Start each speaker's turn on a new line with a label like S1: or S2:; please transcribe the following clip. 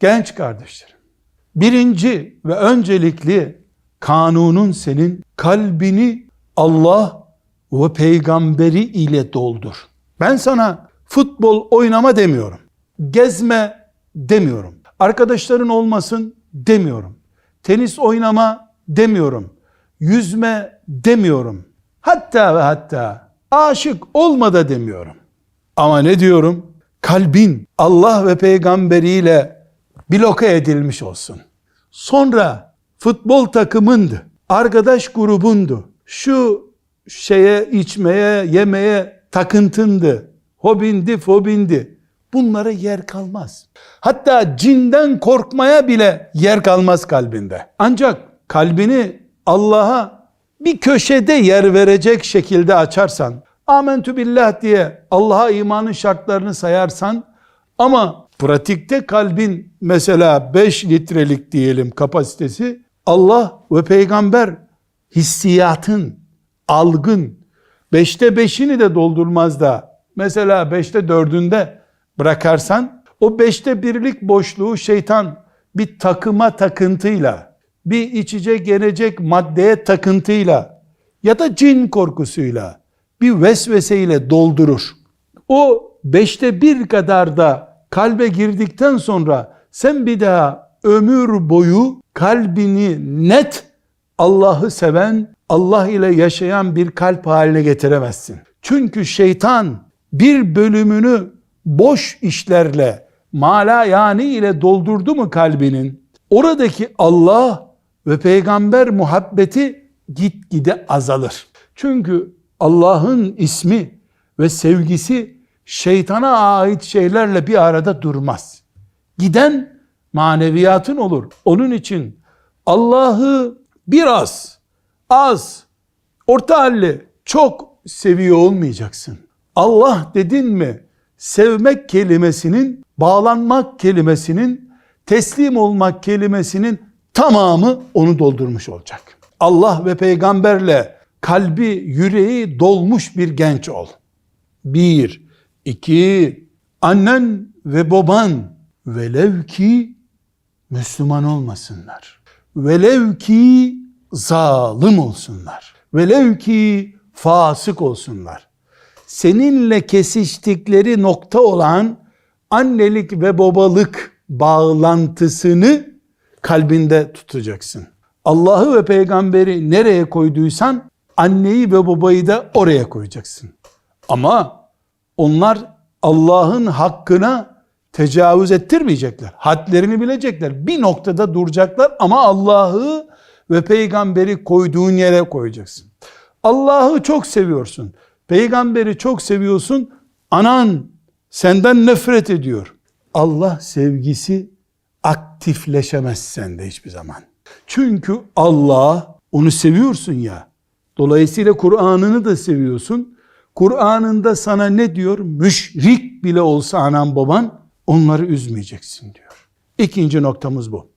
S1: Genç kardeşlerim, birinci ve öncelikli kanunun senin kalbini Allah ve peygamberi ile doldur. Ben sana futbol oynama demiyorum. Gezme demiyorum. Arkadaşların olmasın demiyorum. Tenis oynama demiyorum. Yüzme demiyorum. Hatta ve hatta aşık olma da demiyorum. Ama ne diyorum? Kalbin Allah ve peygamberiyle bloke edilmiş olsun. Sonra futbol takımındı. Arkadaş grubundu. Şu şeye, içmeye, yemeye takıntındı. Hobindi, fobindi. Bunlara yer kalmaz. Hatta cinden korkmaya bile yer kalmaz kalbinde. Ancak kalbini Allah'a bir köşede yer verecek şekilde açarsan, amentü billah diye Allah'a imanın şartlarını sayarsan ama pratikte kalbin mesela 5 litrelik diyelim kapasitesi Allah ve peygamber hissiyatın, algın, beşte beşini de doldurmaz da mesela beşte dördünde bırakarsan o beşte birlik boşluğu şeytan bir takıma takıntıyla, bir içecek gelecek maddeye takıntıyla ya da cin korkusuyla bir vesveseyle doldurur. O beşte bir kadar da kalbe girdikten sonra sen bir daha ömür boyu kalbini net Allah'ı seven, Allah ile yaşayan bir kalp haline getiremezsin. Çünkü şeytan bir bölümünü boş işlerle, mala yani ile doldurdu mu kalbinin, oradaki Allah ve peygamber muhabbeti gitgide azalır. Çünkü Allah'ın ismi ve sevgisi şeytana ait şeylerle bir arada durmaz. Giden maneviyatın olur. Onun için Allah'ı biraz, az, orta halli, çok seviyor olmayacaksın. Allah dedin mi sevmek kelimesinin, bağlanmak kelimesinin, teslim olmak kelimesinin tamamı onu doldurmuş olacak. Allah ve peygamberle kalbi, yüreği dolmuş bir genç ol. Bir, iki, annen ve baban velev ki Müslüman olmasınlar. Velev ki zalim olsunlar. Velev ki fasık olsunlar. Seninle kesiştikleri nokta olan annelik ve babalık bağlantısını kalbinde tutacaksın. Allah'ı ve peygamberi nereye koyduysan anneyi ve babayı da oraya koyacaksın. Ama onlar Allah'ın hakkına tecavüz ettirmeyecekler. Hadlerini bilecekler. Bir noktada duracaklar ama Allah'ı ve peygamberi koyduğun yere koyacaksın. Allah'ı çok seviyorsun. Peygamberi çok seviyorsun. Anan senden nefret ediyor. Allah sevgisi aktifleşemez sende hiçbir zaman. Çünkü Allah onu seviyorsun ya. Dolayısıyla Kur'an'ını da seviyorsun. Kur'an'ında sana ne diyor? Müşrik bile olsa anan baban onları üzmeyeceksin diyor. İkinci noktamız bu.